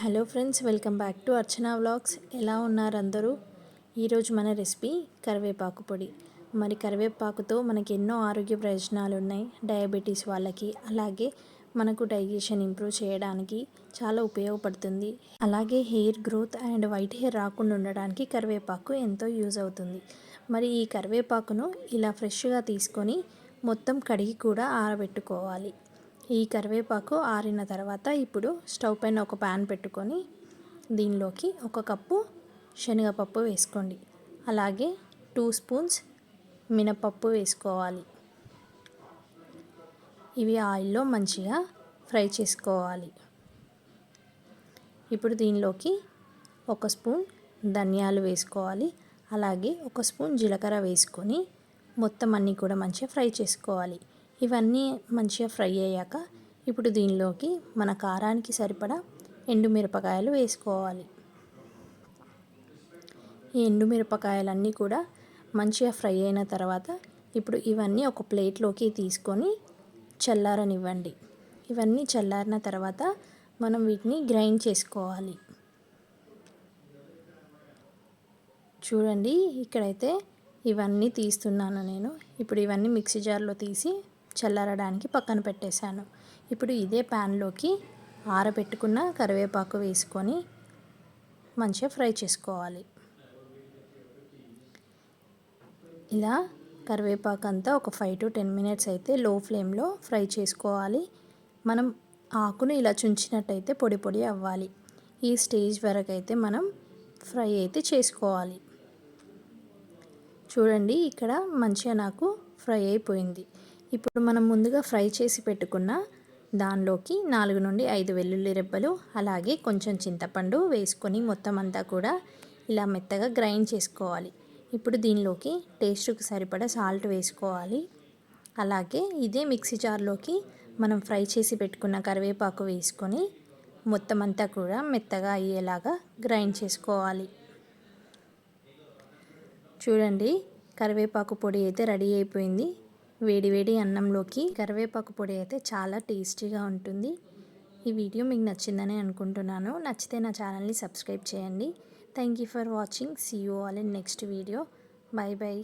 Hello friends welcome back to Archana vlogs. ఎలా ఉన్నారు అందరూ? ఈరోజు మన రెసిపీ కరివేపాకు పొడి. మరి కరివేపాకుతో మనకి ఎన్నో ఆరోగ్య ప్రయోజనాలు ఉన్నాయి. డయాబెటీస్ వాళ్ళకి అలాగే మనకు డైజెషన్ ఇంప్రూవ్ చేయడానికి చాలా ఉపయోగపడుతుంది. అలాగే hair growth and white hair రాకుండా ఉండడానికి కరివేపాకు ఎంతో యూజ్ అవుతుంది. మరి ఈ కరివేపాకును ఇలా ఫ్రెష్గా తీసుకొని మొత్తం కడిగి కూడా ఆరబెట్టుకోవాలి. ఈ కరివేపాకు ఆరిన తర్వాత ఇప్పుడు స్టవ్ పైన ఒక ప్యాన్ పెట్టుకొని దీనిలోకి ఒక కప్పు శనగపప్పు వేసుకోండి. అలాగే టూ స్పూన్స్ మినపప్పు వేసుకోవాలి. ఇవి ఆయిల్లో మంచిగా ఫ్రై చేసుకోవాలి. ఇప్పుడు దీనిలోకి ఒక స్పూన్ ధనియాలు వేసుకోవాలి. అలాగే ఒక స్పూన్ జీలకర్ర వేసుకొని మొత్తం అన్నీ కూడా మంచిగా ఫ్రై చేసుకోవాలి. ఇవన్నీ మంచిగా ఫ్రై అయ్యాక ఇప్పుడు దీనిలోకి మన కారానికి సరిపడా ఎండుమిరపకాయలు వేసుకోవాలి. ఈ ఎండుమిరపకాయలన్నీ కూడా మంచిగా ఫ్రై అయిన తర్వాత ఇప్పుడు ఇవన్నీ ఒక ప్లేట్లోకి తీసుకొని చల్లారనివ్వండి. ఇవన్నీ చల్లారిన తర్వాత మనం వీటిని గ్రైండ్ చేసుకోవాలి. చూడండి ఇక్కడైతే ఇవన్నీ తీస్తున్నాను నేను. ఇప్పుడు ఇవన్నీ మిక్సీ జార్లో తీసి చల్లారడానికి పక్కన పెట్టేశాను. ఇప్పుడు ఇదే ప్యాన్లోకి ఆరబెట్టుకున్న కరివేపాకు వేసుకొని మంచిగా ఫ్రై చేసుకోవాలి. ఇలా కరివేపాకు అంతా ఒక ఫైవ్ టు టెన్ మినిట్స్ అయితే లో ఫ్లేమ్లో ఫ్రై చేసుకోవాలి. మనం ఆకును ఇలా చుంచినట్టయితే పొడి పొడి అవ్వాలి. ఈ స్టేజ్ వరకు అయితే మనం ఫ్రై అయితే చేసుకోవాలి. చూడండి ఇక్కడ మంచిగా నాకు ఫ్రై అయిపోయింది. ఇప్పుడు మనం ముందుగా ఫ్రై చేసి పెట్టుకున్న దానిలోకి నాలుగు నుండి ఐదు వెల్లుల్లి రెబ్బలు అలాగే కొంచెం చింతపండు వేసుకొని మొత్తం అంతా కూడా ఇలా మెత్తగా గ్రైండ్ చేసుకోవాలి. ఇప్పుడు దీనిలోకి టేస్ట్కి సరిపడా సాల్ట్ వేసుకోవాలి. అలాగే ఇదే మిక్సీ జార్లోకి మనం ఫ్రై చేసి పెట్టుకున్న కరివేపాకు వేసుకొని మొత్తం అంతా కూడా మెత్తగా అయ్యేలాగా గ్రైండ్ చేసుకోవాలి. చూడండి కరివేపాకు పొడి అయితే రెడీ అయిపోయింది. వేడివేడి అన్నంలోకి కరివేపాకు పొడి అయితే చాలా టేస్టీగా ఉంటుంది. ఈ వీడియో మీకు నచ్చిందని అనుకుంటున్నాను. నచ్చితే నా ఛానల్ని సబ్స్క్రైబ్ చేయండి. Thank you for watching. See you all in next video bye bye